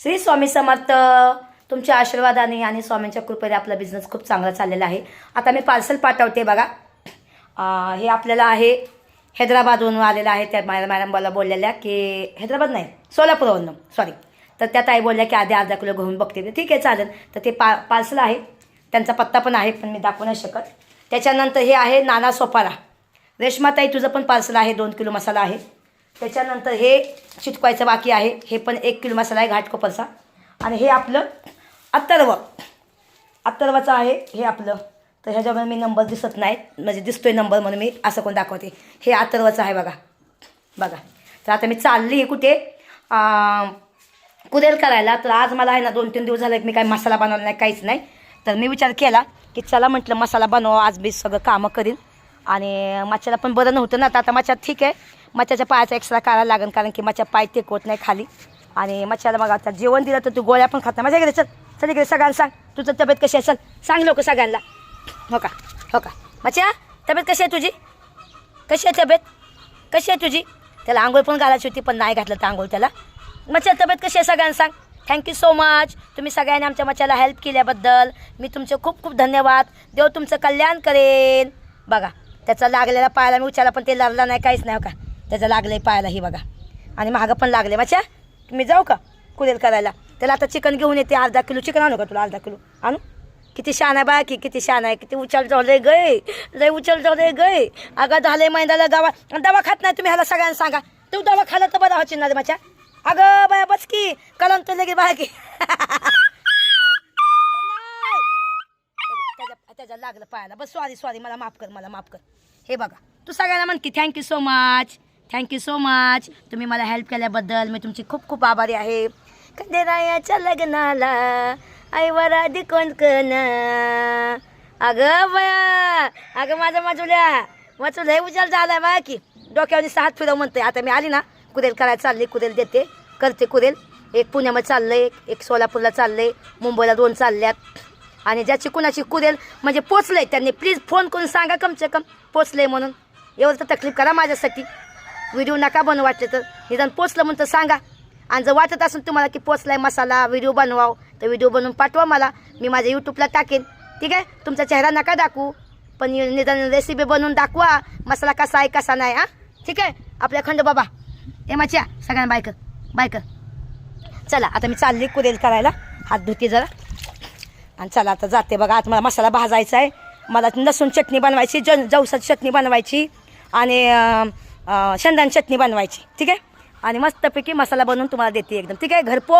श्री स्वामी समर्थ. तुमच्या आशीर्वादाने आणि स्वामींच्या कृपेने आपला बिझनेस खूप चांगला चाललेला आहे. आता मी पार्सल पाठवते बघा. हे आपल्याला आहे. हैदराबादवरून आलेलं आहे त्या मॅडम मॅडम मला बोललेल्या की हैदराबाद नाही सोलापूरवरून. सॉरी तर त्या ताई बोलल्या की आधी अर्धा किलो घेऊन बघते. तर ठीक आहे चालेल. तर ते पा पार्सल आहे. त्यांचा पत्ता पण आहे पण मी दाखवू नाही शकत. त्याच्यानंतर हे आहे नाना सोपारा. रेश्माताई तुझं पण पार्सल आहे दोन किलो मसाला आहे. त्याच्यानंतर हे चिटकवायचं बाकी आहे. हे पण एक किलो मसाला आहे घाटकोपरचा आणि हे आपलं अत्तर्व अत्तर्वाचं आहे हे आपलं. तर ह्याच्यामध्ये मी नंबर दिसत नाही म्हणजे दिसतोय नंबर म्हणून मी असं कोण दाखवते. हे अत्तर्वाचं आहे बघा. बघा. तर आता मी चालली आहे कुठे? कुरेल करायला. तर आज मला आहे ना दोन तीन दिवस झाले मी काही मसाला बनवला नाही काहीच नाही. तर मी विचार केला की चला म्हटलं मसाला बनवा आज मी सगळं कामं करीन. आणि मच्छ्याला पण बरं नव्हतं ना. तर आता मच्छ्यात ठीक आहे. मच्छ्याच्या पायाचा एक्स्ट्रा काढायला लागेल कारण की मच्छा पाय टेकवत नाही खाली. आणि मच्छ्याला मग आता जेवण दिलं तर तू गोळ्या पण खात नाही. माझ्या इकडे चल. चल इकडे सगळ्यांना सांग. तुझं तब्येत कशी आहे? चल. सांग लोक सगळ्यांना. हो का? हो का? मच्छ्या तब्येत कशी आहे तुझी? कशी आहे तब्येत? कशी आहे तुझी? त्याला आंघोळ पण घालायची होती पण नाही घातलं तर आंघोळ त्याला. मच्छा तब्येत कशी आहे सगळ्यांना सांग. थँक्यू सो मच तुम्ही सगळ्यांनी आमच्या मच्छाला हेल्प केल्याबद्दल मी तुमचे खूप खूप धन्यवाद. देव तुमचं कल्याण करेन. बघा त्याचा लागलेला पायाला मी उचारला पण ते लागला नाही काहीच नाही हो का? त्याचं लागलं पायाला ही बघा. आणि महागं पण लागले माझ्या मी जाऊ का कुरेल करायला? त्याला आता चिकन घेऊन येते अर्धा किलो चिकन आणू का तुला अर्धा किलो? आणू? किती शान आहे बा की किती शान आहे किती उचल झाले गय लय उचल झाले गय अगं झाले महिन्याला गावा. आणि दवा खात नाही तुम्ही ह्याला सगळ्यांना सांगा. तू दवा खाला तर बरा होची ना माझ्या अगं बाया बस की. कलम तुले लगे बाय की त्याच्या त्याच्या लागलं पायाला. बस सॉरी सॉरी मला माफ कर मला माफ कर. हे बघा. तू सगळ्यांना म्हण की thank you so much thank you so much तुम्ही मला हेल्प केल्याबद्दल मी तुमची खूप खूप आभारी आहे. कंदेरायाच्या लग्नाला आईवर आधी कोण कन अगं बया अगं माझं माझुल्या माझं लय उजाल झालाय बा की. डोक्यावर सात फिरव म्हणते आता मी आली ना कुदेल करायला चालली कुदेल देते करते कुदेल. एक पुण्यामध्ये चाललंय एक सोलापूरला चाललंय मुंबईला दोन चालल्यात. आणि ज्याची कुणाची कुदेल म्हणजे पोचलंय त्यांनी प्लीज फोन करून सांगा कमसे कम. पोचलंय म्हणून. एवढं तर तकलीफ करा माझ्यासाठी. व्हिडिओ नका बनवू वाटले तर. निदान पोचलं म्हणून तर सांगा. आणि जर वाटत असेल तुम्हाला की पोचलाय मसाला व्हिडिओ बनवाव तर व्हिडिओ बनवून पाठवा मला. मी माझ्या यूट्यूबला टाकेन. ठीक आहे? तुमचा चेहरा नका दाखवू. पण निदान रेसिपी बनवून दाखवा. मसाला कसा आहे कसा नाही हां? ठीक आहे? आपल्या खंड बाबा. ए माच्या सगळ्यांना बायकर बायकर चला आता मी चालली कुरेल करायला. हात धुते जरा. आणि चला आता जाते बघा. आता मला मसाला भाजायचा आहे. मला लसूण चटणी बनवायची ज जवसाची चटणी बनवायची. आणि शेंदान चटणी बनवायची ठीक आहे? आणि मस्तपैकी मसाला बनवून तुम्हाला देते एकदम ठीक आहे? घरपो